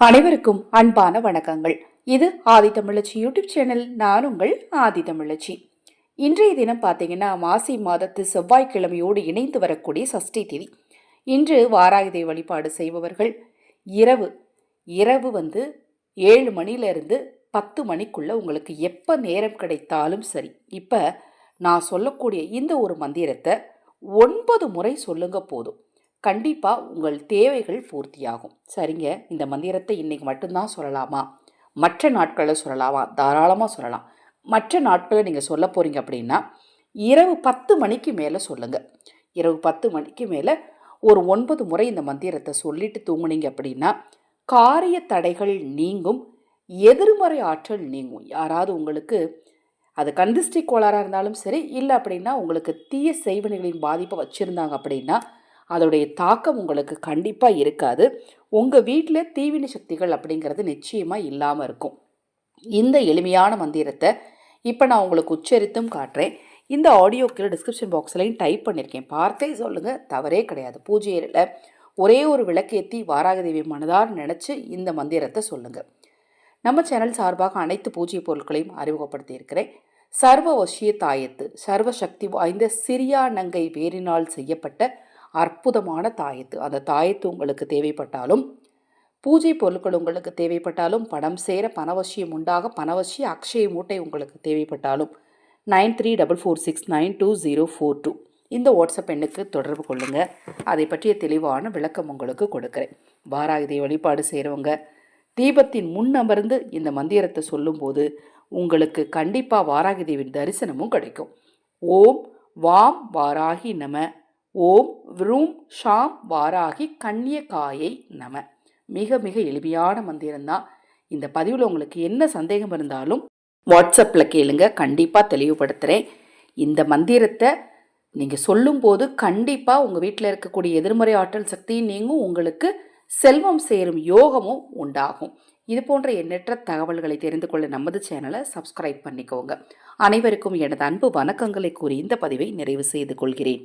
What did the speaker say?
அனைவருக்கும் அன்பான வணக்கங்கள். இது ஆதி தமிழச்சி யூடியூப் சேனல். நான் உங்கள் ஆதி தமிழச்சி. இன்றைய தினம் பார்த்தீங்கன்னா மாசி மாதத்து செவ்வாய்க்கிழமையோடு இணைந்து வரக்கூடிய சஷ்டி திதி. இன்று வாராயுதை வழிபாடு செய்பவர்கள் இரவு. இரவு வந்து ஏழு மணிலேருந்து பத்து மணிக்குள்ளே உங்களுக்கு எப்போ நேரம் கிடைத்தாலும் சரி இப்போ நான் சொல்லக்கூடிய இந்த ஒரு மந்திரத்தை ஒன்பது முறை சொல்லுங்க போதும். கண்டிப்பாக உங்கள் தேவைகள் பூர்த்தியாகும். சரிங்க? இந்த மந்திரத்தை இன்னைக்கு மட்டும்தான் சொல்லலாமா? மற்ற நாட்களில் சொல்லலாமா? தாராளமாக சொல்லலாம். மற்ற நாட்களில் நீங்கள் சொல்ல போகிறீங்க அப்படின்னா இரவு பத்து மணிக்கு மேலே சொல்லுங்கள் இரவு பத்து மணிக்கு மேலே ஒரு ஒன்பது முறை இந்த மந்திரத்தை சொல்லிட்டு தூங்குனீங்க அப்படின்னா காரிய தடைகள் நீங்கும் எதிர்மறை ஆற்றல் நீங்கும். யாராவது உங்களுக்கு அது கந்திஷ்டி கோளாறாக இருந்தாலும் சரி இல்லை அப்படின்னா உங்களுக்கு தீய செய்வனைகளின் பாதிப்பை வச்சுருந்தாங்க அப்படின்னா அதோடைய தாக்கம் உங்களுக்கு கண்டிப்பாக இருக்காது. உங்கள் வீட்டில் தீவினை சக்திகள் அப்படிங்கிறது நிச்சயமாக இல்லாமல் இருக்கும். இந்த எளிமையான மந்திரத்தை இப்போ நான் உங்களுக்கு உச்சரித்தும் காட்டுறேன். இந்த ஆடியோ கீழே டிஸ்கிரிப்ஷன் பாக்ஸ்லையும் டைப் பண்ணியிருக்கேன் பார்த்தே சொல்லுங்கள் தவறே கிடையாது. பூஜையில் ஒரே ஒரு விளக்கேற்றி வாராகதேவி மனதார் நினச்சி இந்த மந்திரத்தை சொல்லுங்கள் நம்ம சேனல் சார்பாக அனைத்து பூஜை பொருட்களையும் அறிமுகப்படுத்தியிருக்கிறேன். சர்வ வசிய தாயத்து சர்வ சக்தி வாய்ந்த சிறியா நங்கை வேரினால் செய்யப்பட்ட அற்புதமான தாயத்து. அந்த தாயத்து உங்களுக்கு தேவைப்பட்டாலும் பூஜை பொருட்கள் உங்களுக்கு தேவைப்பட்டாலும் பணம் சேர பணவசியம் உண்டாக பணவசிய அக்ஷய மூட்டை உங்களுக்கு தேவைப்பட்டாலும் nine three double four six nine two zero four two. இந்த வாட்ஸ்அப் எண்ணுக்கு தொடர்பு கொள்ளுங்கள் அதை பற்றிய தெளிவான விளக்கம் உங்களுக்கு கொடுக்குறேன். வாராயுதை வழிபாடு செய்கிறவங்க தீபத்தின் முன் அமர்ந்து இந்த மந்திரத்தை சொல்லும்போது உங்களுக்கு கண்டிப்பாக வாராகி தேவியின் தரிசனமும் கிடைக்கும். ஓம் வாம் வாராகி நம. ஓம் வ்ரூம் ஷாம் வாராகி கன்யகாயை நம. மிக மிக எளிமையான மந்திரம்தான். இந்த பதிவில் உங்களுக்கு என்ன சந்தேகம் இருந்தாலும் வாட்ஸ்அப்பில் கேளுங்க. கண்டிப்பாக தெளிவுபடுத்துகிறேன் இந்த மந்திரத்தை நீங்கள் சொல்லும்போது கண்டிப்பாக உங்கள் வீட்டில் இருக்கக்கூடிய எதிர்மறை ஆற்றல் சக்தி நீங்கும். உங்களுக்கு செல்வம் சேரும் யோகமும் உண்டாகும். இது போன்ற எண்ணற்ற தகவல்களை தெரிந்து கொள்ள நமது சேனலை சப்ஸ்கிரைப் பண்ணிக்கோங்க. அனைவருக்கும் எனது அன்பு வணக்கங்களை கூறி இந்த பதிவை நிறைவு செய்து கொள்கிறேன்.